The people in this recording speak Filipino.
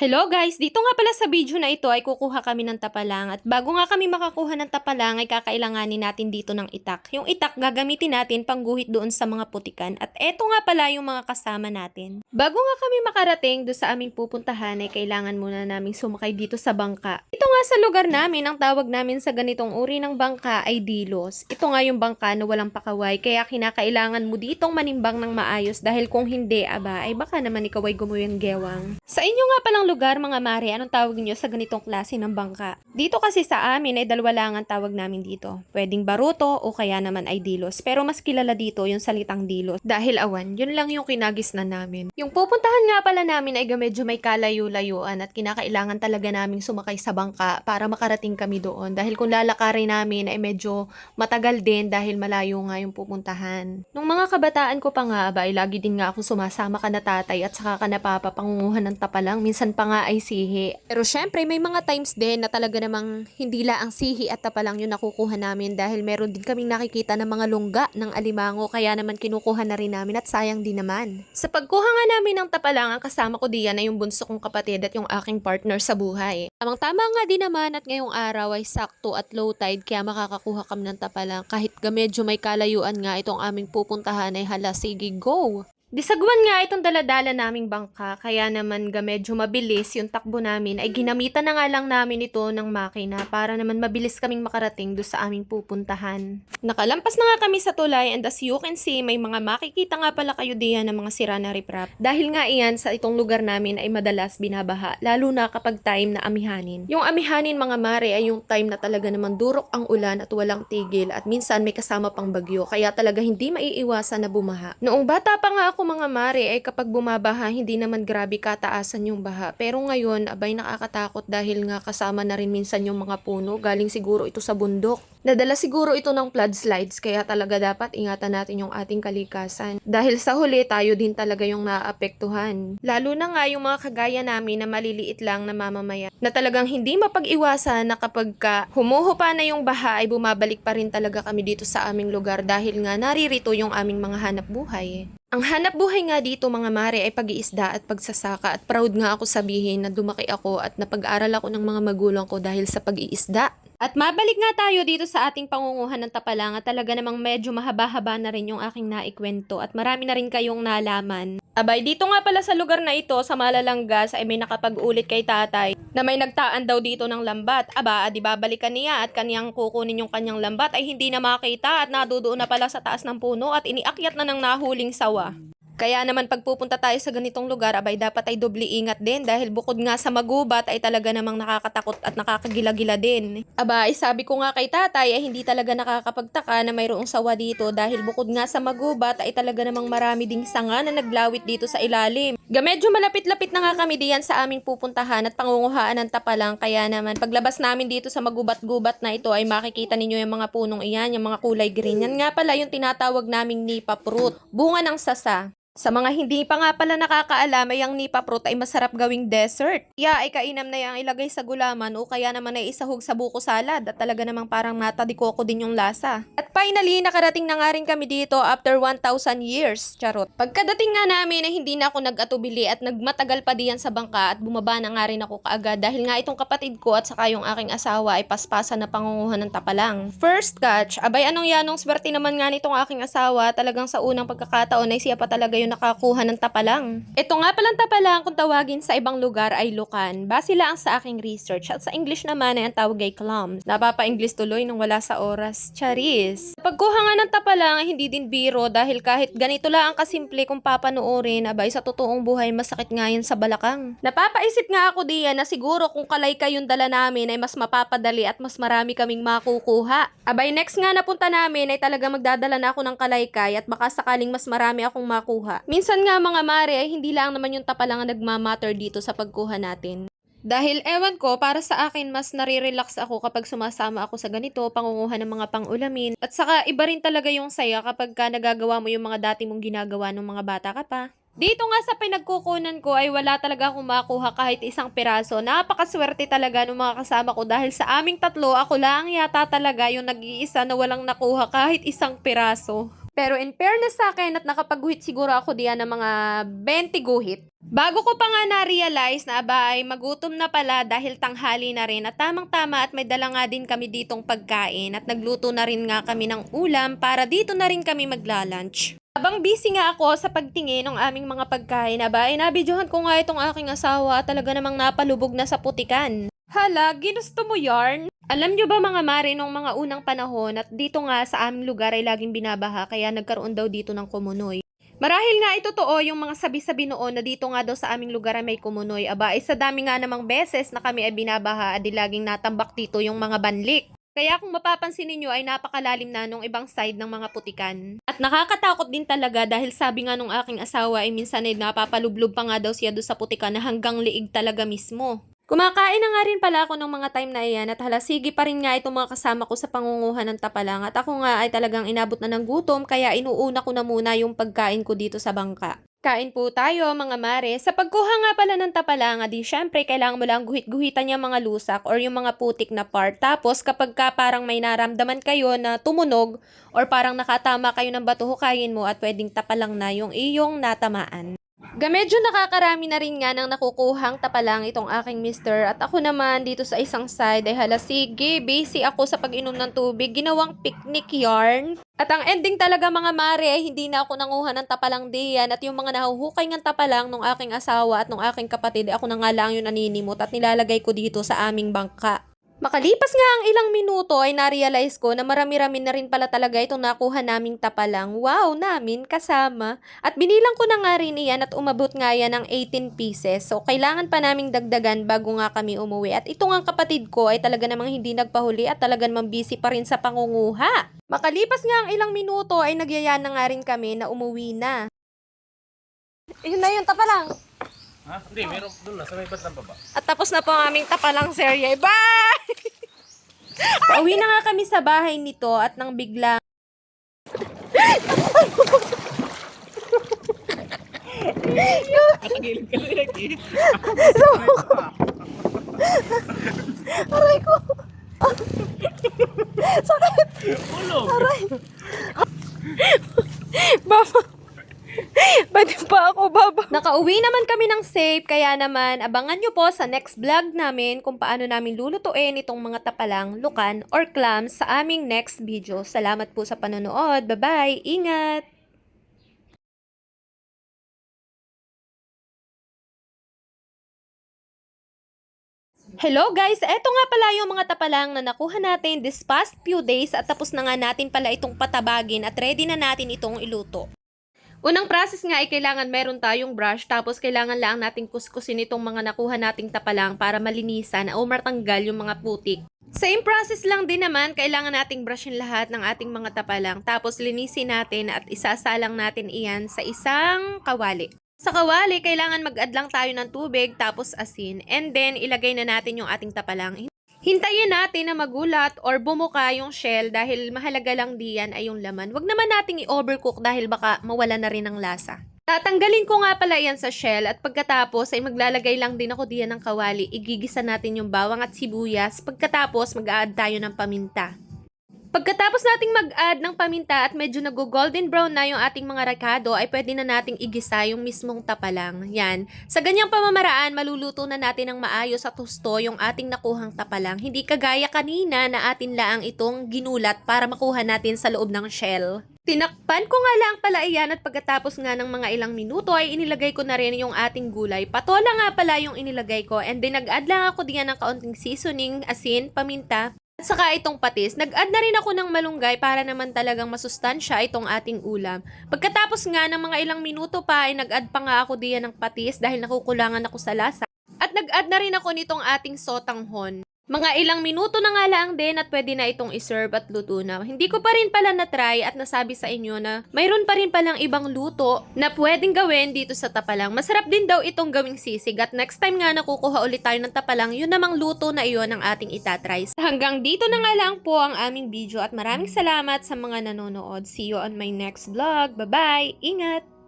Hello guys! Dito nga pala sa video na ito ay kukuha kami ng tapalang at bago nga kami makakuha ng tapalang ay kakailanganin natin dito ng itak. Yung itak gagamitin natin pangguhit doon sa mga putikan at eto nga pala yung mga kasama natin. Bago nga kami makarating doon sa aming pupuntahan ay kailangan muna naming sumakay dito sa bangka. Ito nga sa lugar namin, ang tawag namin sa ganitong uri ng bangka ay dilos. Ito nga yung bangka na walang pakaway kaya kinakailangan mo ditong manimbang ng maayos dahil kung hindi, aba, ay baka naman ikaw ay gumuyang gewang. Sa inyo nga palang lugar mga mare, anong tawag niyo sa ganitong klase ng bangka? Dito kasi sa amin ay dalawa lang ang tawag namin dito. Pwedeng baruto o kaya naman ay dilos. Pero mas kilala dito yung salitang dilos. Dahil awan, yun lang yung kinagis na namin. Yung pupuntahan nga pala namin ay medyo may kalayo-layuan at kinakailangan talaga naming sumakay sa bangka para makarating kami doon. Dahil kung lalakarin namin ay medyo matagal din dahil malayo nga yung pupuntahan. Nung mga kabataan ko pa nga ba ay lagi din nga ako sumasama ka na tatay at saka ka na papa pangunguhan ng tapalang. Minsan pa nga ay sihi. Pero syempre may mga times din na talaga namang hindi la ang sihi at tapalang yung nakukuha namin dahil meron din kaming nakikita ng mga lungga ng alimango kaya naman kinukuha na rin namin at sayang din naman. Sa pagkuha nga namin ng tapalang ang kasama ko diyan ay yung bunso kong kapatid at yung aking partner sa buhay. Tamang tama nga din naman at ngayong araw ay sakto at low tide kaya makakakuha kami ng tapalang kahit ga medyo may kalayuan nga itong aming pupuntahan ay hala sige go. Disagwan nga itong daladala naming bangka, kaya naman ga medyo mabilis yung takbo namin ay ginamitan na nga lang namin ito ng makina para naman mabilis kaming makarating do sa aming pupuntahan. Nakalampas na nga kami sa tulay and as you can see, may mga makikita nga pala kayo diyan ng mga sira na riprap. Dahil nga iyan sa itong lugar namin ay madalas binabaha, lalo na kapag time na amihanin. Yung amihanin mga mare ay yung time na talaga naman durok ang ulan at walang tigil at minsan may kasama pang bagyo, kaya talaga hindi maiiwasan na bumaha. Noong bata pa nga ako mga mare ay kapag bumabaha hindi naman grabe kataasan yung baha. Pero ngayon abay nakakatakot dahil nga kasama na rin minsan yung mga puno galing siguro ito sa bundok. Nadala siguro ito ng flood slides kaya talaga dapat ingatan natin yung ating kalikasan. Dahil sa huli tayo din talaga yung naapektuhan. Lalo na nga yung mga kagaya namin na maliliit lang na mamamayan na talagang hindi mapag-iwasan na kapag ka humuhupa na yung baha ay bumabalik pa rin talaga kami dito sa aming lugar dahil nga naririto yung aming mga hanap buhay. Ang hanap buhay nga dito mga mare ay pag-iisda at pagsasaka at proud nga ako sabihin na dumaki ako at napag-aral ako ng mga magulang ko dahil sa pag-iisda. At mabalik nga tayo dito sa ating pangunguhan ng tapalang at talaga namang medyo mahaba-haba na rin yung aking naikwento at marami na rin kayong nalaman. Abay, dito nga pala sa lugar na ito, sa Malalanggas, ay may nakapag-ulit kay tatay na may nagtaan daw dito ng lambat. Aba, adi babalikan niya at kanyang kukunin yung kanyang lambat ay hindi na makita at nadudoon na pala sa taas ng puno at iniakyat na ng nahuling sawa. Kaya naman pagpupunta tayo sa ganitong lugar, abay dapat ay doble ingat din dahil bukod nga sa magubat ay talaga namang nakakatakot at nakakagila-gila din. Aba, ay sabi ko nga kay tatay ay hindi talaga nakakapagtaka na mayroong sawa dito dahil bukod nga sa magubat ay talaga namang marami ding sanga na naglawit dito sa ilalim. Ga medyo malapit-lapit na nga kami diyan sa aming pupuntahan at pangunguhaan ng tapalang kaya naman paglabas namin dito sa magubat-gubat na ito ay makikita ninyo yung mga punong iyan, yung mga kulay green. Yan nga pala yung tinatawag naming nipa fruit, bunga ng sasa. Sa mga hindi pa nga pala nakakaalam ay ang nipa fruit ay masarap gawing dessert. Kaya ay kainam na yang ilagay sa gulaman o kaya naman ay isahog sa buko salad at talaga namang parang mata di koko din yung lasa. At finally, nakarating na nga rin kami dito after 1,000 years. Charot. Pagkadating nga namin ay hindi na ako nag-atubili at nagmatagal pa diyan sa bangka at bumaba na nga rin ako kaagad dahil nga itong kapatid ko at saka yung aking asawa ay paspasan na pangunguhan ng tapalang. First catch, abay anong yanong swerte naman nga nitong aking asawa talagang sa unang pagkakataon ay siya pa talaga yung nakakuha ng tapalang. Ito nga palang tapalang kung tawagin sa ibang lugar ay lukan. Base lang sa aking research at sa English naman ay ang tawag ay clams. Napapa-English tuloy nung wala sa oras. Charis. Pagkuha nga ng tapalang ay hindi din biro dahil kahit ganito lang ang kasimple kung papanoorin, abay sa totoong buhay masakit nga yan sa balakang. Napapaisip nga ako diyan na siguro kung kalay kayong dala namin ay mas mapapadali at mas marami kaming makukuha. Abay next nga napunta namin ay talaga magdadala na ako ng kalaykay at baka sakaling mas marami akong makuha. Minsan nga mga mare ay hindi lang naman yung tapalang ang nagmamatter dito sa pagkuha natin. Dahil ewan ko, para sa akin mas nare-relax ako kapag sumasama ako sa ganito, pangunguha ng mga pang-ulamin. At saka iba rin talaga yung saya kapag ka nagagawa mo yung mga dati mong ginagawa nung mga bata ka pa. Dito nga sa pinagkukunan ko ay wala talaga akong makuha kahit isang piraso. Napakaswerte talaga ng mga kasama ko dahil sa aming tatlo, ako lang yata talaga yung nag-iisa na walang nakuha kahit isang piraso. Pero in fairness sa akin at nakapagguhit siguro ako diyan ng mga 20 guhit. Bago ko pa nga na-realize na aba ay magutom na pala dahil tanghali na rin at tamang-tama at may dala nga din kami ditong pagkain at nagluto na rin nga kami ng ulam para dito na rin kami magla-lunch. Habang busy nga ako sa pagtingin ng aming mga pagkain, aba ay nabidyohan ko nga itong aking asawa talaga namang napalubog na sa putikan. Hala, ginusto mo yarn? Alam nyo ba mga mare nung mga unang panahon at dito nga sa aming lugar ay laging binabaha kaya nagkaroon daw dito ng kumunoy. Marahil nga ito totoo yung mga sabi-sabi noon na dito nga daw sa aming lugar ay may kumunoy. Aba, ay sa dami nga namang beses na kami ay binabaha at di laging natambak dito yung mga banlik. Kaya kung mapapansin ninyo ay napakalalim na nung ibang side ng mga putikan. At nakakatakot din talaga dahil sabi nga nung aking asawa ay minsan ay napapalublob pa nga daw siya doon sa putikan na hanggang liig talaga mismo. Kumakain na nga rin pala ako ng mga time na iyan at halasigi pa rin nga itong mga kasama ko sa pangunguhan ng tapalang at ako nga ay talagang inabot na ng gutom kaya inuuna ko na muna yung pagkain ko dito sa bangka. Kain po tayo mga mare. Sa pagkuha nga pala ng tapalanga, di syempre kailangan mo lang guhit-guhitan yung mga lusak or yung mga putik na part. Tapos kapag ka parang may naramdaman kayo na tumunog or parang nakatama kayo ng bato, hukayin mo at pwedeng tapalang na yung iyong natamaan. Gamedyo nakakarami na rin nga ng nakukuhang tapalang itong aking mister at ako naman dito sa isang side ay hala sige, busy ako sa pag-inom ng tubig, ginawang picnic yarn. At ang ending talaga mga mare ay hindi na ako nanguha ng tapalang diyan at yung mga nahuhukay ng tapalang nung aking asawa at nung aking kapatid, ako na nga lang yung naninimot at nilalagay ko dito sa aming bangka. Makalipas nga ang ilang minuto ay narealize ko na marami-rami na rin pala talaga itong nakuha naming tapalang. Wow, namin kasama. At binilang ko na nga rin iyan at umabot nga yan ng 18 pieces. So, kailangan pa naming dagdagan bago nga kami umuwi. At ito nga kapatid ko ay talaga namang hindi nagpahuli at talaga namang busy pa rin sa pangunguha. Makalipas nga ang ilang minuto ay nagyaya na nga rin kami na umuwi na. Yun na yun, tapalang. Ha? Hindi, meron doon na, sa may bandang baba. At tapos na po ang aming tapalang serye. Bye! Pauwi na nga kami sa bahay nito at nang bigla Katagilid ka lang eh. Aray ko! Ulog! Baba! Pwede pa ako, baba. Nakauwi naman kami ng safe, kaya naman abangan nyo po sa next vlog namin kung paano namin lulutuin itong mga tapalang, lukan, or clams sa aming next video. Salamat po sa panonood. Bye-bye! Ingat! Hello guys! Eto nga pala yung mga tapalang na nakuha natin this past few days at tapos na nga natin pala itong patabagin at ready na natin itong iluto. Unang process nga ay kailangan meron tayong brush tapos kailangan lang nating kuskusin itong mga nakuha nating tapalang para malinisan o matanggal yung mga putik. Same process lang din naman, kailangan nating brushin lahat ng ating mga tapalang tapos linisin natin at isasalang natin iyan sa isang kawali. Sa kawali, kailangan mag-add lang tayo ng tubig tapos asin and then ilagay na natin yung ating tapalang. Hintayin natin na magulat or bumuka yung shell dahil mahalaga lang diyan ay yung laman. Huwag naman nating i-overcook dahil baka mawala na rin ng lasa. Tatanggalin ko nga pala yan sa shell at pagkatapos ay maglalagay lang din ako diyan ng kawali. Igigisa natin yung bawang at sibuyas. Pagkatapos mag-add tayo ng paminta. Pagkatapos nating mag-add ng paminta at medyo nag-golden brown na yung ating mga rakado, ay pwede na nating igisa yung mismong tapalang. Yan. Sa ganyang pamamaraan, maluluto na natin ng maayos at husto yung ating nakuhang tapalang. Hindi kagaya kanina na atin laang itong ginulat para makuha natin sa loob ng shell. Tinakpan ko nga lang pala iyan at pagkatapos nga ng mga ilang minuto ay inilagay ko na rin yung ating gulay. Patola nga pala yung inilagay ko and then nag-add lang ako diyan ng kaunting seasoning, asin, paminta, at saka itong patis, nag-add na rin ako ng malunggay para naman talagang masustansya itong ating ulam. Pagkatapos nga ng mga ilang minuto pa ay nag-add pa nga ako diyan ng patis dahil nakukulangan ako sa lasa. At nag-add na rin ako nitong ating sotanghon. Mga ilang minuto na nga lang din at pwede na itong iserve at luto na. Hindi ko pa rin pala na-try at nasabi sa inyo na mayroon pa rin palang ibang luto na pwedeng gawin dito sa tapalang. Masarap din daw itong gawing sisig at next time nga nakukuha ulit tayo ng tapalang, yun namang luto na iyon ang ating itatry. Hanggang dito na nga lang po ang aming video at maraming salamat sa mga nanonood. See you on my next vlog. Bye-bye! Ingat!